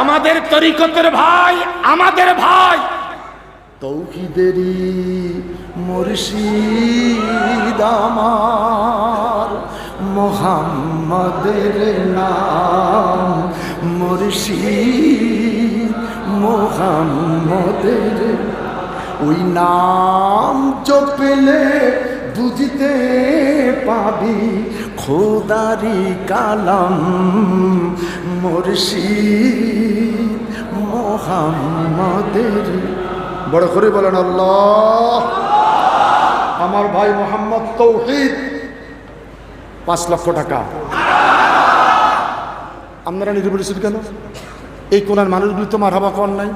আমাদের তরিকতের ভাই, আমাদের ভাই। তৌহিদেরই মুর্শিদ আমার, মোহাম্মদের নাম মুর্শিদ মোহাম্মদের। ওই নাম জপলে বুঝতে পাবি খোদারি কালাম মুর্শিদ মোহাম্মদের। বড় করে বলেন আল্লাহ। আমার ভাই মোহাম্মদ তৌহিদ, পাঁচ লক্ষ টাকা। আপনারা বলেছেন কেন? এই কোনার মানুষগুলি তো মার হবা কর নাই।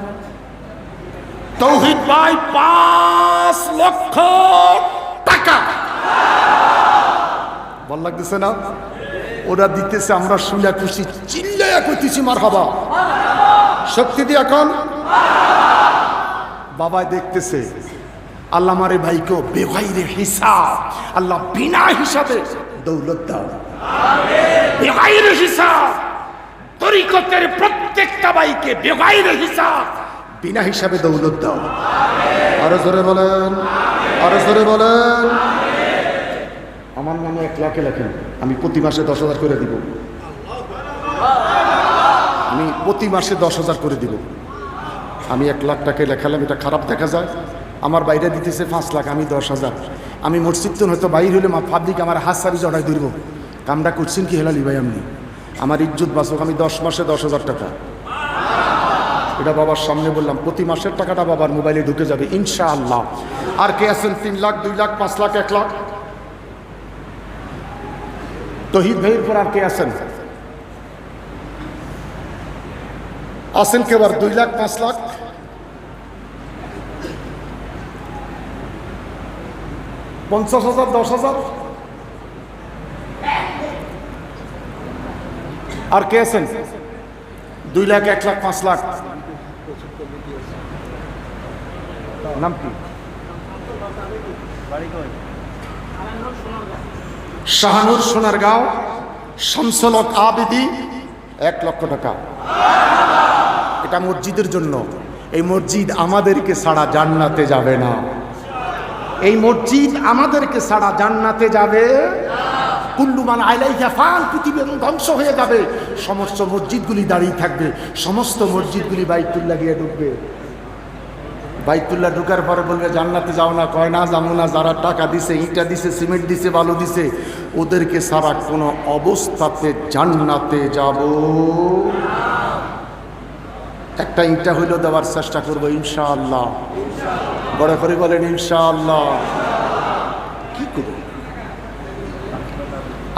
তৌহিদ ভাই, পাঁচ লক্ষ টাকা। ভালো লাগতেছে না? ওরা দিতেছে, আমরা শুনে খুশি, চিল্লাইয়া কইতেছি মার হবা শক্তি দিয়ে এখন বাবা দেখতেছে, আল্লাহ মারে ভাইকেও বেভাইরে হিসাব। আল্লাহ বিনা হিসাবে দৌলত দাও। বেগাইরে হিসাব। তরিকতের প্রত্যেকটা ভাইকে বেভাইরে হিসাব। বিনা হিসাবে দৌলত দাও। আরও জোরে বলেন, আরও জোরে বলেন। আমার নামে এক লাখে লেখেন, আমি প্রতি মাসে দশ হাজার করে দিব। আমি প্রতি মাসে দশ হাজার করে দিব। আমি এক লাখ টাকা লেখালাম, এটা খারাপ দেখা যায়। আমার বাইরে দিতেছে পাঁচ লাখ, আমি দশ হাজার। আমি মসজিদ তো হয়তো বাইর হলে মা পাবলিক আমার হাত সারি জড়াই ধরব। কামটা করছেন কি হেলালি ভাই আপনি? আমার ইজ্জত বাঁচক, আমি দশ মাসে দশ হাজার টাকা। এটা বাবার সামনে বললাম, প্রতি মাসের টাকাটা বাবার মোবাইলে ঢুকে যাবে, ইনশাআল্লাহ। আর কে আছেন? তিন লাখ, দুই লাখ, পাঁচ লাখ, এক লাখ? তহিদ ভাইয়ের পর আর কে আছেন? আছেন কেবার দুই লাখ, পাঁচ লাখ? পঞ্চাশ হাজার, দশ হাজার? আর কে আছেন? দুই লাখ, এক লাখ, পাঁচ লাখ। নাম কি? শাহানুর সোনারগাঁও শামসলক আবেদি, এক লক্ষ টাকা। এটা মসজিদের জন্য। এই মসজিদ আমাদেরকে ছাড়া জান্নাতে যাবে না। এই মসজিদ আমাদেরকে ছাড়া জান্নাতে যাবে। কুল্লুমান আইলাইহা ফান পৃথিবী এবং ধ্বংস হয়ে যাবে। সমস্ত মসজিদগুলি দাঁড়িয়ে থাকবে। সমস্ত মসজিদগুলি বাইতুল্লাহ গিয়ে ঢুকবে বাইতুল্লাহ ঢুকার পরে বলবে, জান্নাতে যাও না, কয় না যাব না, যারা টাকা দিছে, ইটা দিছে, সিমেন্ট দিছে, বালু দিছে, ওদেরকে সারা কোনো অবস্থাতে জান্নাতে যাব একটা ইটা হইল দেওয়ার চেষ্টা করব, ইনশাআল্লাহ। বড় করে বলেন, ইনশাআল্লাহ। কি করব?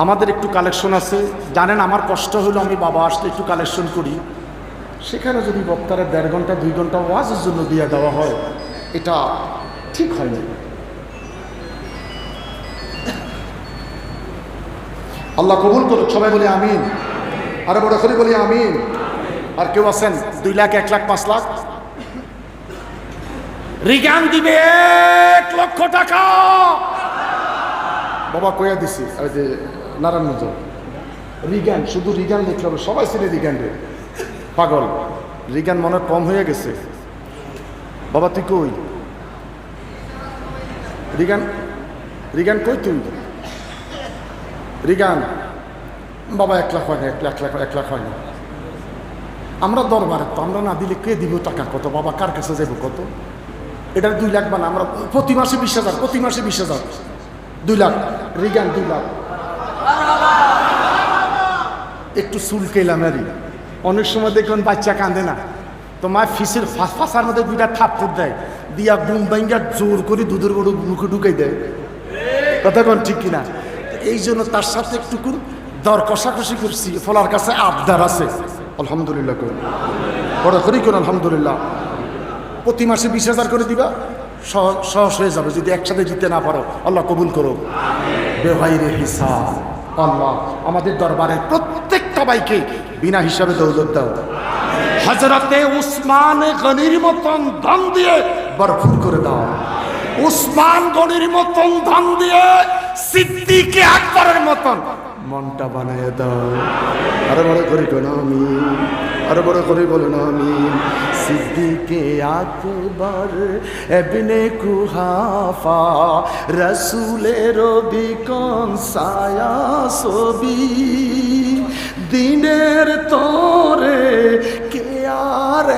আমাদের একটু কালেকশন আছে। জানেন, আমার কষ্ট হলো আমি বাবা আসলে একটু কালেকশন করি। সেখানে যদি বক্তারা দেড় ঘণ্টা, দুই ঘণ্টা ওয়াজের জন্য দিয়ে দেওয়া হয়, এটা ঠিক হয় না। আল্লাহ কবুল করুক, সবাই বলি আমিন। আরে বড় করে বলি আমিন। আর কেউ আছেন? দুই লাখ, এক লাখ, পাঁচ লাখ? রিগান দিবে এক লক্ষ টাকা। বাবা কইয়া দিছি আর যে নারায়ণগঞ্জ। রিগান, শুধু রিগান লিখলে হবে, সবাই ছিল রিগান রে পাগল। রিগান মনে কম হয়ে গেছে। বাবা, তুই কই? রিগান রিগান কই তুই? রিগান, বাবা এক লাখ হয় না এক লাখ লাখ এক লাখ হয় না। আমরা দরবারে তো, আমরা না দিলে কে দিব টাকা? কত? বাবা, কার কাছে যাব কত? এটা দুই লাখ বানা, আমরা প্রতি মাসে বিশ হাজার, প্রতি মাসে বিশ হাজার। দুই লাখ, রিগান দুই লাখ। একটু চুল কেলাম আরই অনেক সময় দেখবেন বাচ্চা কাঁদে না। তো মা ফিসের ফাঁসার মধ্যে দুইটা থাপ্পড় দেয়। দিয়া বুম বাইঙ্গা জোর করে দুধের বড় মুখে ঢুকাই দেয়। কথা কোন ঠিক কিনা? এই জন্য তার সাথে একটু দর কষাকষি করছি। ফলার কাছে আবদার আছে। আলহামদুলিল্লাহ করি। বড় করি কোন আলহামদুলিল্লাহ। প্রতি মাসে বিশ হাজার করে দিবা, সহ- সহজ হয়ে যাবে। যদি একসাথে দিতে না পারো, আল্লাহ কবুল করো। বেভাইরে হিসাব। আল্লাহ, আমাদের দরবারে প্রত্যেকটা বাইকে বিনা হিসাবে দৌলত দাও। হজরতে উসমান গনির মতন ধন দিয়ে ভরপুর করে দাও। উসমান গনির মতন ধন দিয়ে সিদ্দিকে আকবরের মতন মনটা বানায় দাও। আরও বড় করে কোন আমি। আরও বড় করে বলো না আমি। সিদ্দিকে আকবর এবনে কুহাফা রসুলের বিকন সায়া ছবি। দিনের তোরে কে আর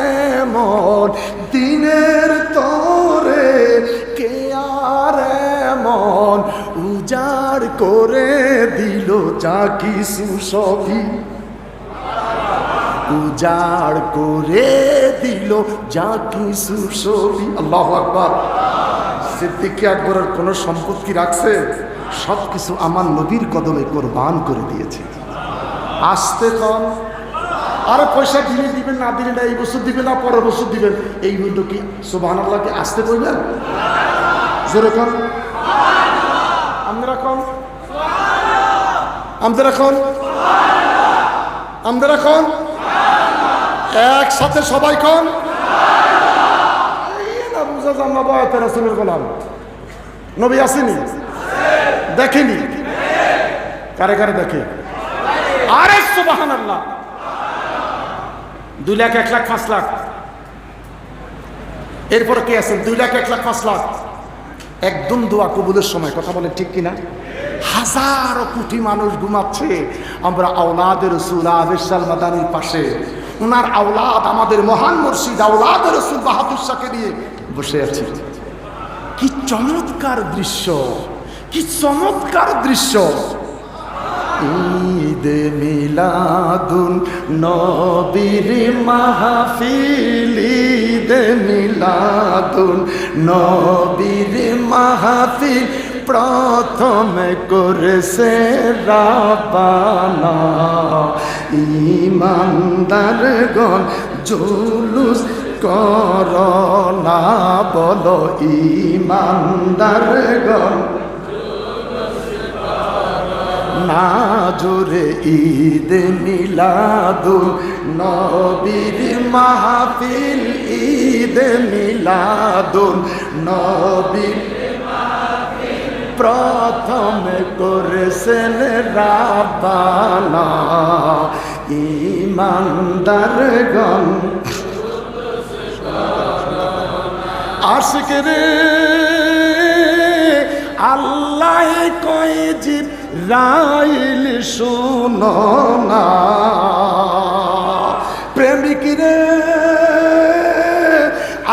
এমন? দিনের তোরে কে আর এমন? উজাড় করে দিল যা কিছু সবই উজাড় করে দিল যা কিছু ছবি আল্লাহ আকবর। সিদ্দিকে আকবরের কোনো সম্পত্তি রাখছে? সব কিছু আমার নবীর কদমে কোরবান করে দিয়েছে। আসতে কন। আরে পয়সা দিলে দিবেন, না দিলে না, এই বছর দিবেন না, পরের বছর দিবেন। এই হইল কি সোবাহান আল্লাহকে আসতে বলবেন জোরে কন। আমরা কন। আমরা কন। আমরা কন। একসাথে সবাই না বুঝা নবী আসেনি? দেখেনি? কারে কারে দেখে? আরে সুবাহান আল্লাহ দুই লাখ, এক লাখ, পাঁচ লাখ। এরপরে কে আছেন? দুই লাখ, এক লাখ, পাঁচ লাখ। একদম দোয়া কবুলের সময়, কথা বলে ঠিক কিনা? হাজারো কোটি মানুষ ঘুমাচ্ছে। আমরা আওলাদের রসুল আবেশাল মাদানির পাশে। ওনার আওলাদ আমাদের মহান মুর্শিদ, আওলাদের রসুল বাহাদুর শাহকে নিয়ে বসে আছি। কি চমৎকার দৃশ্য, কি চমৎকার দৃশ্য। ঈদ মিলাদুন নবীর মাহফিল, ঈদ মিলাদুন নবীর মাহফিল প্রথম করেছে রাবানা। ইমানদারগণ জুলুস করনা বলো, ইমানদারগণ না জোরে ঈদ মিলাদুল নবীর মাহফিল ঈদ মিলাদুল নবীর প্রথম করেছেন রাবানা ইমানদারগণ আশিক রে, আল্লাহ কয় জিব রাইল শোনো না। প্রেমিক রে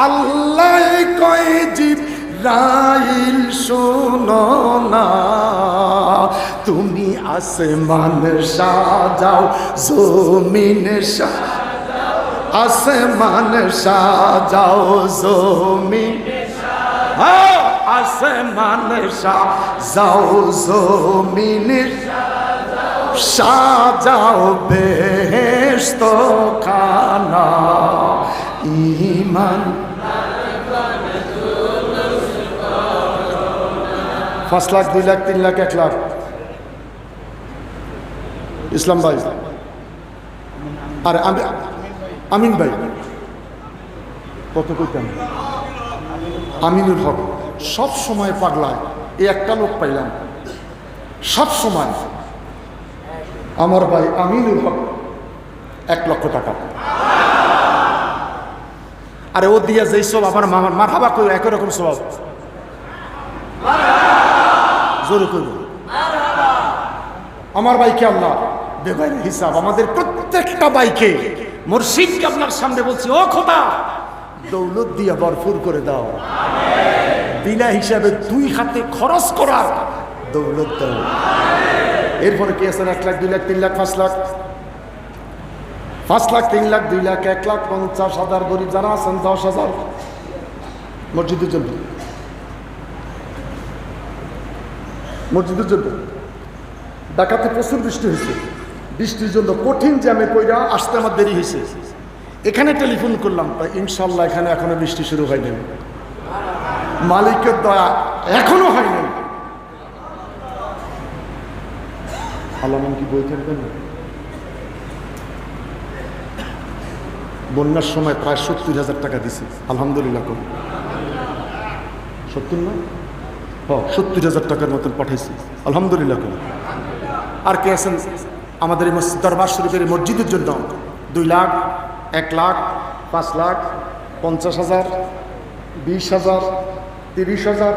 আল্লাহ কয় জিব রাইল শোনো না। তুমি আসমান সাজাও জমিন আসমান সাজাও জমিন হ্যাঁ, আসমান সাজাও জমিন। সাজাও বেহেস্ত খানা ইমান। পাঁচ লাখ, দুই লাখ, তিন লাখ, এক লাখ। ইসলাম ভাই। আর আমি আমিন ভাই। কত কইতাম? আমিনুল হক। সব সময় পাগলায় এই একটা লোক পাইলাম। সব সময়। আমার ভাই আমিনুল হক, এক লক্ষ টাকা। আরে ও দিয়া যেই সব আমার মামার মার হাবা কই একই রকম স্বভাব জোরে করব আমার বাইকে আল্লাহ বেগাইর হিসাব। আমাদের প্রত্যেকটা বাইকে মুর্শিদকে আপনার সামনে বলছি, ও খোদা, দৌলত দিয়ে ভরপুর করে দাও। বিনা হিসাবে দুই হাতে খরচ করার দৌলত এরপরে কি আছেন এক লাখ, দুই লাখ, তিন লাখ, পাঁচ লাখ। পাঁচ লাখ, তিন লাখ, দুই লাখ, এক লাখ, পঞ্চাশ হাজার গরিব যারা আছেন, দশ হাজার। মসজিদের জন্য। মসজিদের জন্য। ডাকাতে প্রচুর বৃষ্টি হয়েছে। বৃষ্টির জন্য কঠিন জ্যামে কইরা আসতে আমার দেরি হয়েছে। এখানে টেলিফোন করলাম তাই ইনশাল্লাহ এখানে এখনও বৃষ্টি শুরু হয়নি। মালিকের দয়া এখনও হয়নি। আল্লাহ কি বই থাকবেন? বন্যার সময় প্রায় সত্তর হাজার টাকা দিছি। আলহামদুলিল্লাহ কম সত্তর না? হ সত্তর হাজার টাকার মতন পাঠাইছি। আলহামদুলিল্লাহ কম আর কে আছেন? আমাদের এই মসজিদ দরবার শরীফের মসজিদের জন্য দুই লাখ, এক লাখ, পাঁচ লাখ, পঞ্চাশ হাজার, বিশ হাজার তিরিশ হাজার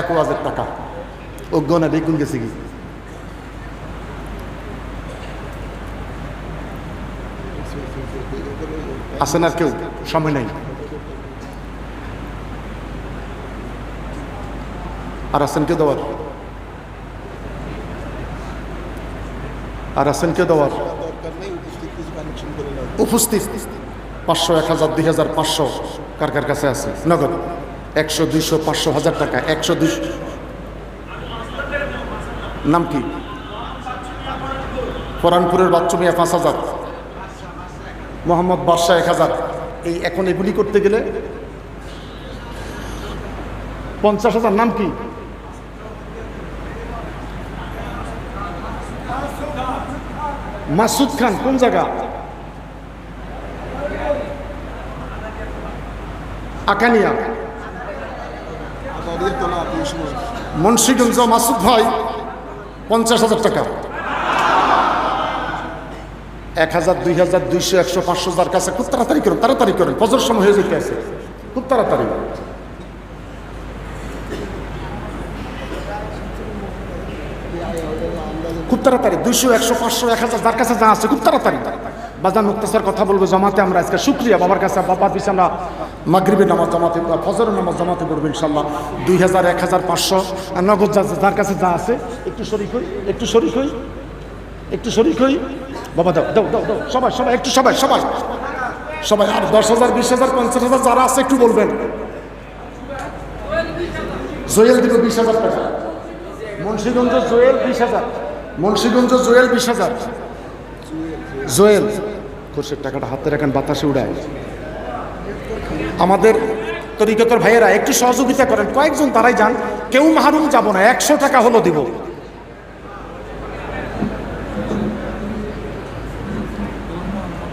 এক হাজার টাকা। অজ্ঞ না বেগুন গেছে কি আছেন আর কেউ? সময় নাই। আর আছেন কেউ দেওয়ার? আর আছেন কেউ দেওয়ার? উপস্থিত। পাঁচশো, এক হাজার, দুই হাজার, পাঁচশো কার কার কাছে আছে? নগদ। একশো দুইশো পাঁচশো হাজার টাকা, একশো দুইশো নাম কি? ফরানপুরের বাচ্চু মিয়া পাঁচ হাজার, মোহাম্মদ বাদশাহ এক হাজার। এই এখন এগুলি করতে গেলে পঞ্চাশ হাজার, নাম কি? মাসুদ খান, কোন জায়গা? আকানিয়া। মুন্সিগঞ্জ মাসুদ ভাই, পঞ্চাশ হাজার টাকা। এক হাজার, দুই হাজার, দুইশো, একশো, পাঁচশো, যার কাছে খুব তাড়াতাড়ি করুন তাড়াতাড়ি করুন ফজর সময় হয়ে যেতে আছে। খুব তাড়াতাড়ি। খুব তাড়াতাড়ি, দুইশো, একশো, পাঁচশো, এক হাজার, যার কাছে যা আছে, খুব তাড়াতাড়ি। বাজার মুক্তাসার কথা বলব, জমাতে আমরা আজকে শুক্রিয়া বাবার কাছে, বাবার পিছিয়ে আমরা মাগরিবের নামাজ জমাতে ফজরের নামাজ জমাতে পড়ব ইনশাল্লাহ দুই হাজার এক হাজার পাঁচশো। নগদ যা যার কাছে যা আছে, একটু শরিক হই, একটু শরিক হই, একটু শরিক হই। বাবা, দাও দাও দাও দাও, সবাই সবাই, একটু সবাই সবাই। সবাই, আর দশ হাজার, বিশ হাজার, পঞ্চাশ হাজার যারা আছে, একটু বলবেন। জোয়েল দিব বিশ হাজার টাকা। মুন্সিগঞ্জ জোয়েল বিশ হাজার। মুন্সিগঞ্জ জোয়েল বিশ হাজার। জোয়েল, কোর্সের টাকাটা হাতে রাখেন, বাতাসে উড়ায়। আমাদের তরিকতর ভাইয়েরা একটু সহযোগিতা করেন। কয়েকজন তারাই যান। কেউ মাহরুম যাব না। একশো টাকা হলো দিব।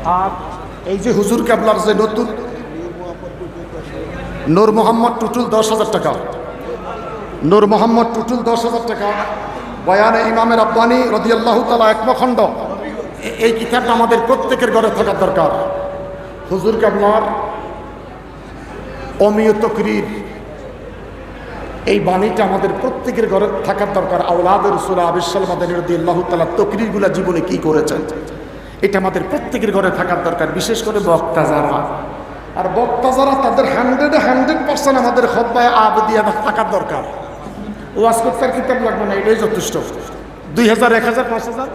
আর এই যে হুজুর ক্যাবলার যে নতুন নূর মোহাম্মদ টুটুল দশ হাজার টাকা। নূর মোহাম্মদ টুটুল দশ হাজার টাকা। বয়ানে ইমামের আব্বানি রদিয়াল্লাহ তালা একমখণ্ড এই কিতাবটা আমাদের প্রত্যেকের ঘরে থাকার দরকার। হুজুর ক্যাবলার অমিয় তকরির এই বাণীটা আমাদের প্রত্যেকের ঘরে থাকার দরকার। আউলাদের রসুল্লাহ আবিসাল তকরিরগুলা জীবনে কি করেছেন? এটা আমাদের প্রত্যেকের ঘরে থাকার দরকার, বিশেষ করে বক্তা যারা। আর বক্তা যারা, তাদের হান্ড্রেড হান্ড্রেড পার্সেন্ট আমাদের খব্বায় আবদিয়া থাকার দরকার। ওয়াজ করতে আর কিতাব লাগবে না, এটাই যথেষ্ট। দুই হাজার, এক হাজার, পাঁচ হাজার?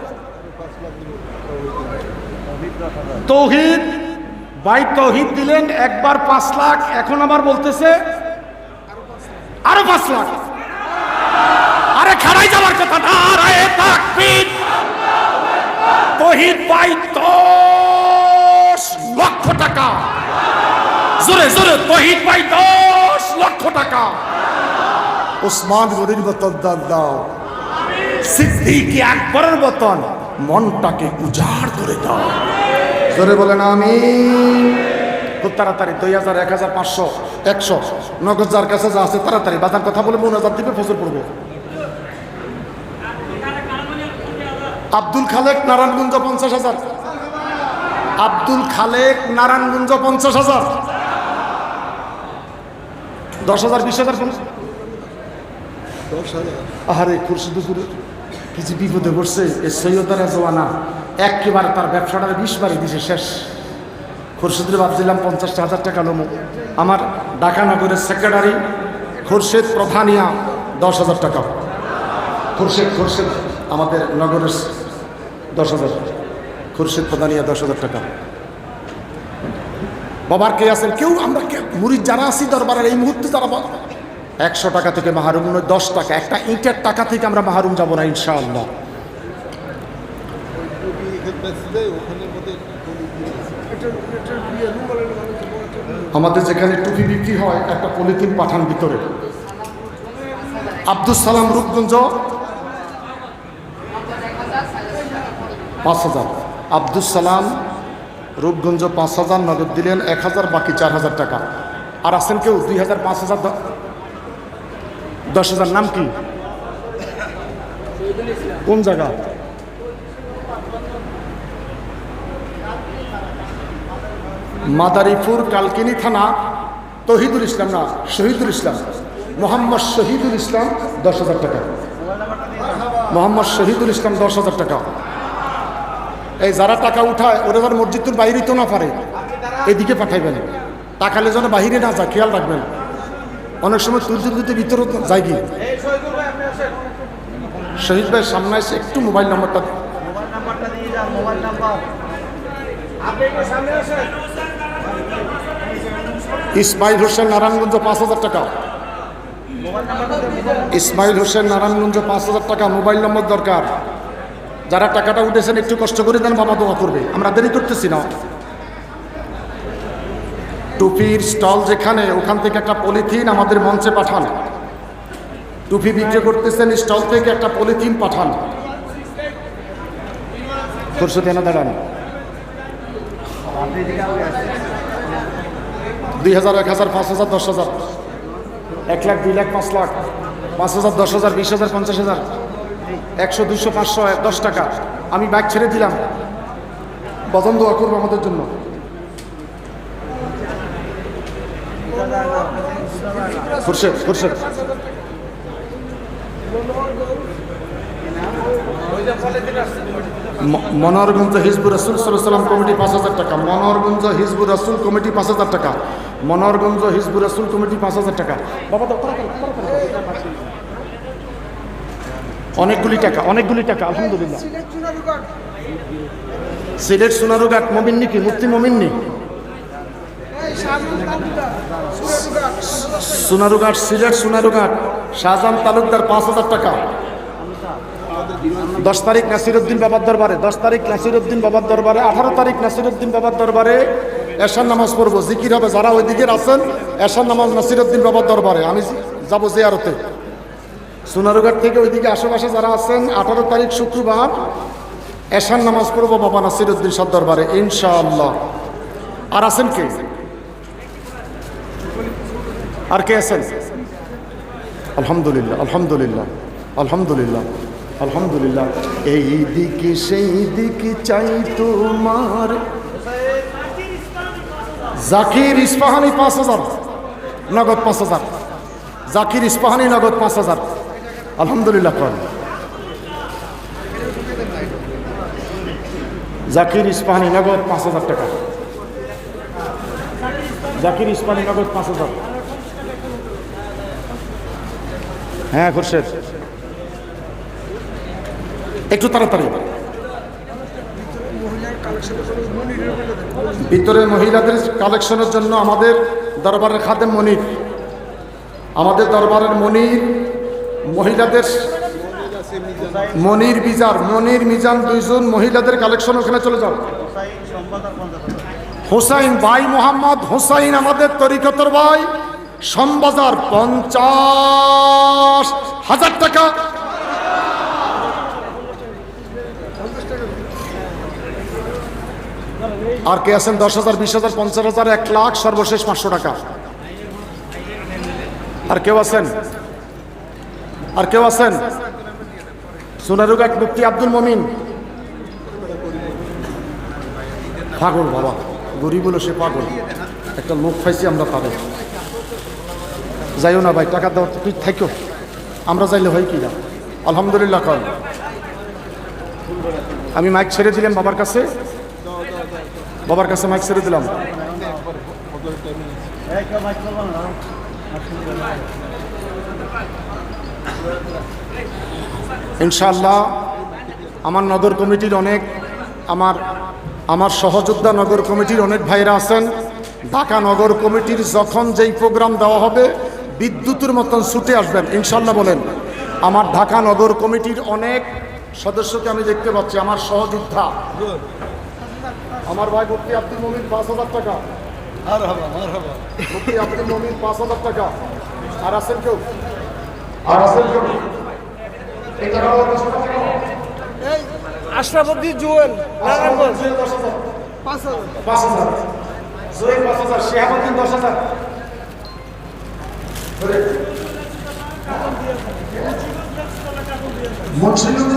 তৌহিদ ভাই তৌহিদ দিলেন একবার পাঁচ লাখ এখন আবার বলতেছে আরও পাঁচ লাখ। আরে খাড়াই যাওয়ার কথা না আরে তাকবীর। তহিদ পাই দশ লক্ষ টাকা। জোরে জোরে তহিদ পাই দশ লক্ষ টাকা। ওসমান গরির মতন দান দাও সিদ্দিকি আকবরের মতন। মনটাকে উজাড় করে দাও। জোরে বলেন আমি খুব তাড়াতাড়ি দুই হাজার এক হাজার পাঁচশো। একশো। নগদ যার কাছে যা আছে তাড়াতাড়ি বাজার কথা বলে মন হাজার দিবে ফজর পড়ব। আব্দুল খালেক নারায়ণগঞ্জ পঞ্চাশ হাজার। আব্দুল খালেক নারায়ণগঞ্জ পঞ্চাশ হাজার। দশ হাজার বিশ হাজার আহারে খুরশিদুপুরে কি যে বিপদে পড়ছে, এ সৈয়দারা জোয়ানা একেবারে তার ব্যবসাটা বিশ বাড়ি দিছে শেষ। খুরশিদের ভাবছিলাম পঞ্চাশটা হাজার টাকা লোমো। আমার ঢাকা নগরের সেক্রেটারি খুরশেদ প্রধানিয়া দশ হাজার টাকা। খুরশেদ খুরশেদ, আমাদের নগরের দশ হাজার। খুরশেদ প্রধানিয়া, দশ হাজার টাকা। বাবার কে আছেন? কেউ? আমরা মুরিদ যারা আছি দরবারের এই মুহূর্তে যারা একশো টাকা থেকে মাহরুম নয়, দশ টাকা। একটা ইটের টাকা থেকে আমরা মাহরুম যাব না, ইনশাআল্লাহ। আমাদের যেখানে টুপি বিক্রি হয়, একটা পলিথিন পাঠান ভিতরে। আব্দুল সালাম রূপগঞ্জ। পাঁচ হাজার। আব্দুল সালাম রূপগঞ্জ পাঁচ হাজার, নগদ দিলেন এক হাজার, বাকি চার হাজার টাকা। আর আছেন কেউ? দুই হাজার, পাঁচ হাজার দশ হাজার নাম কি? কোন জায়গা? মাদারীপুর কালকিনি থানা, তহিদুল ইসলাম না, শহীদুল ইসলাম। মোহাম্মদ শহীদুল ইসলাম দশ হাজার টাকা। মোহাম্মদ শহীদুল ইসলাম দশ হাজার টাকা। এই যারা টাকা উঠায়, ওরা যারা মসজিদুর বাইরে তো না পারে, এদিকে পাঠাইবেন। টাকালে যেন বাহিরে না যা খেয়াল রাখবেন। অনেক সময় তুলতে তুলতে ভিতরে যায় গিয়ে। শহীদ ভাই সামনে এসে একটু মোবাইল নাম্বারটা ইসমাইল হোসেন নারায়ণগঞ্জ পাঁচ হাজার টাকা। ইসমাইল হোসেন নারায়ণগঞ্জ পাঁচ হাজার টাকা, মোবাইল নম্বর দরকার। যারা টাকাটা উঠেছেন, একটু কষ্ট করে দেন, বাবা দোয়া করবে। আমরা দেরি করতেছি না। টুপির স্টল যেখানে, ওখান থেকে একটা পলিথিন আমাদের মঞ্চে পাঠান। টুপি বিক্রি করতেছেন স্টল থেকে একটা পলিথিন পাঠান। খুরশুদ এনে দাঁড়ান। দুই হাজার, এক হাজার, পাঁচ হাজার, দশ হাজার। এক লাখ, দুই লাখ, পাঁচ লাখ। পাঁচ হাজার, দশ হাজার, বিশ হাজার, পঞ্চাশ হাজার। একশো দুশো পাঁচশো, দশ টাকা। আমি বাইক ছেড়ে দিলাম। বদন দোয়া করব আমাদের জন্য। খুরশেদ খুরশেদ মনোহরগঞ্জ হিজবুর রসুল সাল্লাম কমিটি পাঁচ হাজার টাকা মনোহরগঞ্জ হিজবুর রসুল কমিটি পাঁচ হাজার টাকা মনোহরগঞ্জ হিজবুর রসুল কমিটি পাঁচ হাজার টাকা বাবা। অনেকগুলি টাকা অনেকগুলি টাকা আলহামদুলিল্লাহ সিলেট সোনারুঘাট মমিন্নি কি মুক্তি মমিন্নি সোনারুঘাট, সিলেট সোনারুঘাট, শাহজাহান তালুকদার পাঁচ হাজার টাকা। দশ তারিখ নাসিরুদ্দিন বাবার দরবারে, দশ তারিখ নাসিরুদ্দিন বাবার দরবারে, আঠারো তারিখ নাসিরুদ্দিন বাবার দরবারে এশার নামাজ পড়ব। জিকির হবে, যারা ওই দিকের আছেন, এশার নামাজ নাসিরুদ্দিন বাবার দরবারে। আমি যাব জিয়ারতে। সোনারুঘাট থেকে ওইদিকে আশেপাশে যারা আছেন, আঠারো তারিখ শুক্রবার এশার নামাজ পড়ব বাবা নাসিরুদ্দিন সার দরবারে, ইনশাআল্লাহ। আর আছেন কে? আর কে আছেন? আলহামদুলিল্লাহ আলহামদুলিল্লাহ আলহামদুলিল্লাহ আলহামদুলিল্লাহ। এই দিকে, সেই দিকে চাই তোমার। জাকির ইস্পাহানি পাঁচ হাজার, নগদ পাঁচ হাজার। জাকির ইস্পাহানি নগদ পাঁচ হাজার। আলহামদুলিল্লাহ কর। জাকির ইস্পাহানি নগদ পাঁচ হাজার টাকা। জাকির ইস্পাহানি নগদ পাঁচ হাজার। হ্যাঁ খুরশেদ। একটু তাড়াতাড়ি ভিতরে মহিলাদের কালেকশনের জন্য আমাদের দরবারের খাদেম মনির। আমাদের দরবারের মনির, মহিলাদের মনির বিজার মনির মিজান দুইজন মহিলাদের কালেকশন ওখানে চলে যাও হোসাইন ভাই মোহাম্মদ, হোসাইন আমাদের তরিকতর ভাই। সমবাজার পঞ্চাশ হাজার টাকা। আর কে আছেন? দশ হাজার, বিশ হাজার, পঞ্চাশ হাজার, এক লাখ, সর্বশেষ পাঁচশো টাকা। আর কেউ আছেন? আর কেউ আছেন? সোনারুঘাট মুক্তি আব্দুল মমিন। পাগল বাবা, গরিব হলো সে পাগল। একটা লোক পাইছি আমরা তাদের যাইও না ভাই, টাকা দাও, তুই থাকো। আমরা যাইলে হয় কি না? আলহামদুলিল্লাহ কর আমি মাইক ছেড়ে দিলাম বাবার কাছে। বাবার কাছে মাইক ছেড়ে দিলাম। ইনশাআল্লাহ, আমার নগর কমিটির অনেক, আমার আমার সহযোদ্ধা নগর কমিটির অনেক ভাইরা আছেন। ঢাকা নগর কমিটির যখন যেই প্রোগ্রাম দেওয়া হবে বিদ্যুতের মতন ছুটে আসবেন। ইনশাল্লাহ বলেন আমার ঢাকা নগর কমিটির অনেক সদস্যকে আমি দেখতে পাচ্ছি আমার সহযোদ্ধা। আমার ভাই মুফতি আব্দুল মমিন পাঁচ হাজার টাকা। মুফতি আব্দুল মমিন পাঁচ হাজার টাকা। আর আছেন কেউ? আর আছেন কেউ? হাজার আশরাফুদ্দিন জুয়েল নারায়ণগঞ্জ। পাঁচ হাজার। জোয়েল পাঁচ হাজার শেহাবুদ্দিন দশ হাজার। মুন্সিগঞ্জ